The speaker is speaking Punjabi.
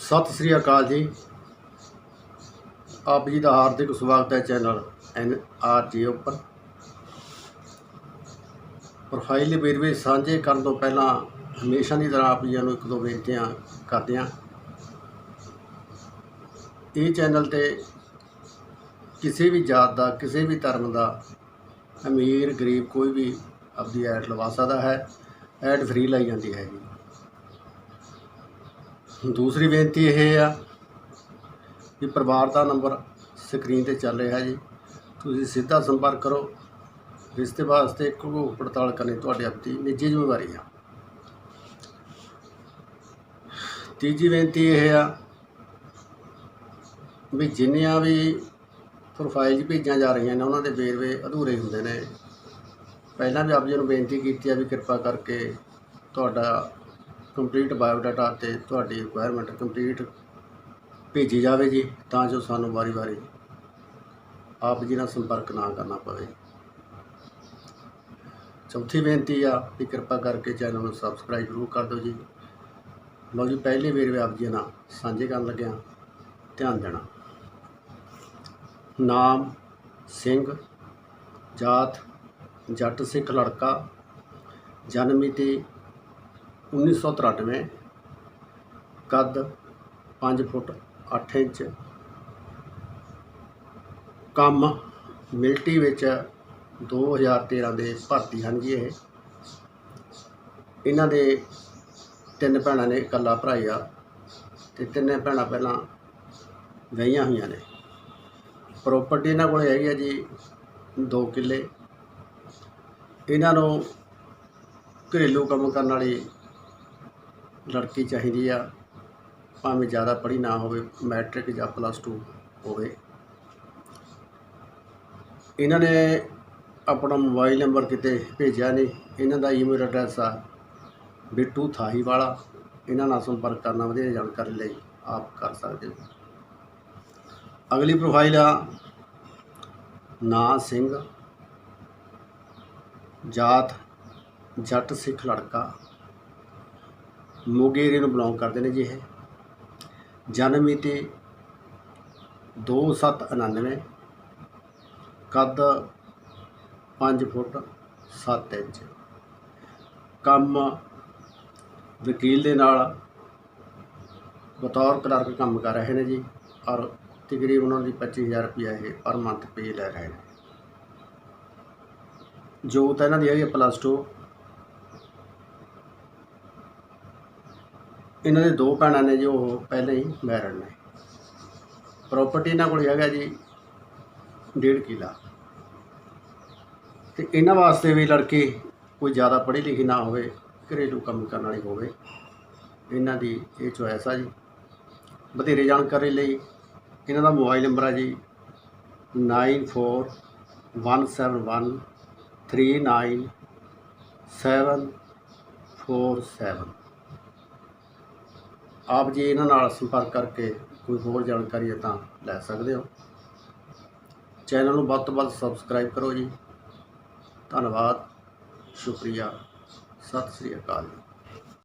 ਸਤਿ ਸ੍ਰੀ ਅਕਾਲ ਜੀ। ਆਪ ਜੀ ਦਾ ਹਾਰਦਿਕ ਸਵਾਗਤ ਹੈ ਚੈਨਲ ਐਨ ਆਰ ਜੀ ਉੱਪਰ। ਪ੍ਰੋਫਾਈਲ ਵੇਰਵੇ, ਸਾਂਝੇ ਕਰਨ ਤੋਂ ਪਹਿਲਾਂ ਹਮੇਸ਼ਾ ਦੀ ਤਰ੍ਹਾਂ ਆਪ ਜੀ ਨੂੰ ਇੱਕ ਦੋ ਬੇਨਤੀਆਂ ਕਰਦੇ ਹਾਂ। ਇਹ ਚੈਨਲ ਤੇ ਕਿਸੇ ਵੀ ਜਾਤ ਦਾ, ਕਿਸੇ ਵੀ ਧਰਮ ਦਾ, ਅਮੀਰ, ਗਰੀਬ ਕੋਈ ਵੀ ਆਪਦੀ ਐਡ ਲਵਾ ਸਕਦਾ ਹੈ। ਐਡ ਫ੍ਰੀ ਲਾਈ ਜਾਂਦੀ ਹੈ ਜੀ ਦੂਸਰੀ ਬੇਨਤੀ ਇਹ ਆ ਕਿ ਪਰਿਵਾਰ ਦਾ ਨੰਬਰ ਸਕਰੀਨ ਤੇ ਚੱਲ ਰਿਹਾ ਜੀ। ਤੁਸੀਂ ਸਿੱਧਾ ਸੰਪਰਕ ਕਰੋ। ਰਿਸ਼ਤੇ ਵਾਸਤੇ ਘੋਖ ਪੜਤਾਲ ਕਰਨੀ ਤੁਹਾਡੀ ਆਪਣੀ ਨਿੱਜੀ ਜ਼ਿੰਮੇਵਾਰੀ ਆ। ਤੀਜੀ ਬੇਨਤੀ ਇਹ ਆ ਵੀ ਜਿੰਨੀਆਂ ਵੀ ਪ੍ਰੋਫਾਈਲ ਭੇਜੀਆਂ ਜਾ ਰਹੀਆਂ ਨੇ, ਉਹਨਾਂ ਦੇ ਵੇਰਵੇ ਅਧੂਰੇ ਹੁੰਦੇ ਨੇ। ਪਹਿਲਾਂ ਵੀ ਆਪ ਜੀ ਨੂੰ ਬੇਨਤੀ ਕੀਤੀ ਆ ਵੀ ਕਿਰਪਾ ਕਰਕੇ ਤੁਹਾਡਾ ਕੰਪਲੀਟ ਬਾਇਓਡਾਟਾ ਅਤੇ ਤੁਹਾਡੀ ਰਿਕੁਆਇਰਮੈਂਟ ਕੰਪਲੀਟ ਭੇਜੀ ਜਾਵੇ ਜੀ, ਤਾਂ ਜੋ ਸਾਨੂੰ ਵਾਰੀ-ਵਾਰੀ ਆਪ ਜੀ ਨਾਲ ਸੰਪਰਕ ਨਾ ਕਰਨਾ ਪਵੇ। ਚੌਥੀ ਬੇਨਤੀ ਆ ਕਿ ਕਿਰਪਾ ਕਰਕੇ ਚੈਨਲ ਨੂੰ ਸਬਸਕ੍ਰਾਈਬ ਜ਼ਰੂਰ ਕਰ ਦਿਓ ਜੀ। ਲਓ ਜੀ, ਪਹਿਲੀ ਵੇਰ ਵੀ ਆਪ ਜੀ ਨਾਲ ਸਾਂਝੇ ਕਰਨ ਲੱਗਿਆ, ਧਿਆਨ ਦੇਣਾ। ਨਾਮ, ਸਿੰਘ, ਜਾਤ, ਜੱਟ, ਸਿੱਖ, ਲੜਕਾ, ਜਨਮ ਮਿਤੀ 1993 ਕੱਦ 5 ਫੁੱਟ 8 ਇੰਚ, ਕੰਮ ਮਿਲਟਰੀ ਵਿੱਚ 2013 ਦੇ ਭਰਤੀ ਹਨ ਜੀ ਇਹ। ਇਹਨਾਂ ਦੇ ਤਿੰਨ ਭੈਣਾਂ ਨੇ ਇਕੱਲਾ ਭਰਾ ਆ ਤੇ ਤਿੰਨੇ ਭੈਣਾਂ ਪਹਿਲਾਂ ਵਿਆਹੀਆਂ ਹੋਈਆਂ ਨੇ। ਪ੍ਰਾਪਰਟੀ ਇਹਨਾਂ ਕੋਲ ਹੈਗੀ ਆ ਜੀ 2 ਕਿੱਲੇ। ਇਹਨਾਂ ਨੂੰ ਘਰੇਲੂ ਕੰਮ ਕਰਨ ਵਾਲੀ ਲੜਕੀ ਚਾਹੀਦੀ ਆ, ਭਾਵੇਂ ਜ਼ਿਆਦਾ ਪੜ੍ਹੀ ਨਾ ਹੋਵੇ, ਮੈਟ੍ਰਿਕ ਜਾਂ ਪਲੱਸ 2 ਹੋਵੇ। ਇਹਨਾਂ ਨੇ ਆਪਣਾ ਮੋਬਾਈਲ ਨੰਬਰ ਕਿਤੇ ਭੇਜਿਆ ਨਹੀਂ। ਇਹਨਾਂ ਦਾ ਈਮੇਲ ਐਡਰੈਸ ਆ ਬਿੱਟੂ ਥਾਹੀ ਵਾਲਾ ਇਹਨਾਂ ਨਾਲ ਸੰਪਰਕ ਕਰਨਾ ਵਧੀਆ ਜਾਣਕਾਰੀ ਲਈ ਆਪ ਕਰ ਸਕਦੇ ਹੋ। ਅਗਲੀ ਪ੍ਰੋਫਾਈਲ ਆ ਨਾ ਸਿੰਘ, ਜਾਤ, ਜੱਟ ਸਿੱਖ ਲੜਕਾ। ਮੋਗੇ ਏਰੀਏ ਨੂੰ ਬਿਲੋਂਗ ਕਰਦੇ ਨੇ ਜੀ ਇਹ। ਜਨਮ ਮਿਤੀ 2799 ਕੱਦ 5 ਫੁੱਟ 7 ਇੰਚ। ਕੰਮ ਵਕੀਲ ਦੇ ਨਾਲ ਬਤੌਰ ਕਲਰਕ ਕੰਮ ਕਰ ਰਹੇ ਨੇ ਜੀ ਔਰ ਤਕਰੀਬਨ ਉਹਨਾਂ ਦੀ 25000 ਰੁਪਇਆ ਇਹ ਪਰ ਮੰਥ ਪੇ ਲੈ ਰਹੇ ਨੇ। ਜੋ ਤਾਂ ਇਹਨਾਂ ਦੀ ਹੈਗੀ ਪਲੱਸ 2 ਇਹਨਾਂ ਦੇ ਦੋ ਭੈਣਾਂ ਨੇ ਜੋ ਪਹਿਲੇ ਹੀ ਮੈਰਿਡ ਨੇ। ਪ੍ਰਾਪਰਟੀ ਇਹਨਾਂ ਕੋਲ ਹੈਗਾ ਜੀ ਡੇਢ ਕਿਲਾ। ਤੇ ਇਹਨਾਂ ਵਾਸਤੇ ਵੀ ਲੜਕੀ ਕੋਈ ਜ਼ਿਆਦਾ ਪੜ੍ਹੀ ਲਿਖੀ ਨਾ ਹੋਵੇ, ਘਰੇਲੂ ਕੰਮ ਕਰਨ ਵਾਲੀ ਹੋਵੇ, ਇਹਨਾਂ ਦੀ ਇਹ ਚੋਇਸ ਆ ਜੀ। ਵਧੇਰੇ ਜਾਣਕਾਰੀ ਲਈ। ਇਹਨਾਂ ਦਾ ਮੋਬਾਈਲ ਨੰਬਰ ਆ ਜੀ 9417139747 ਆਪ ਜੀ ਇਹਨਾਂ ਨਾਲ ਸੰਪਰਕ ਕਰਕੇ ਕੋਈ ਹੋਰ ਜਾਣਕਾਰੀ ਹੈ ਤਾਂ ਲੈ ਸਕਦੇ ਹੋ। ਚੈਨਲ ਨੂੰ ਵੱਧ ਤੋਂ ਵੱਧ ਸਬਸਕ੍ਰਾਈਬ ਕਰੋ ਜੀ। ਧੰਨਵਾਦ। ਸ਼ੁਕਰੀਆ। ਸਤਿ ਸ੍ਰੀ ਅਕਾਲ ਜੀ।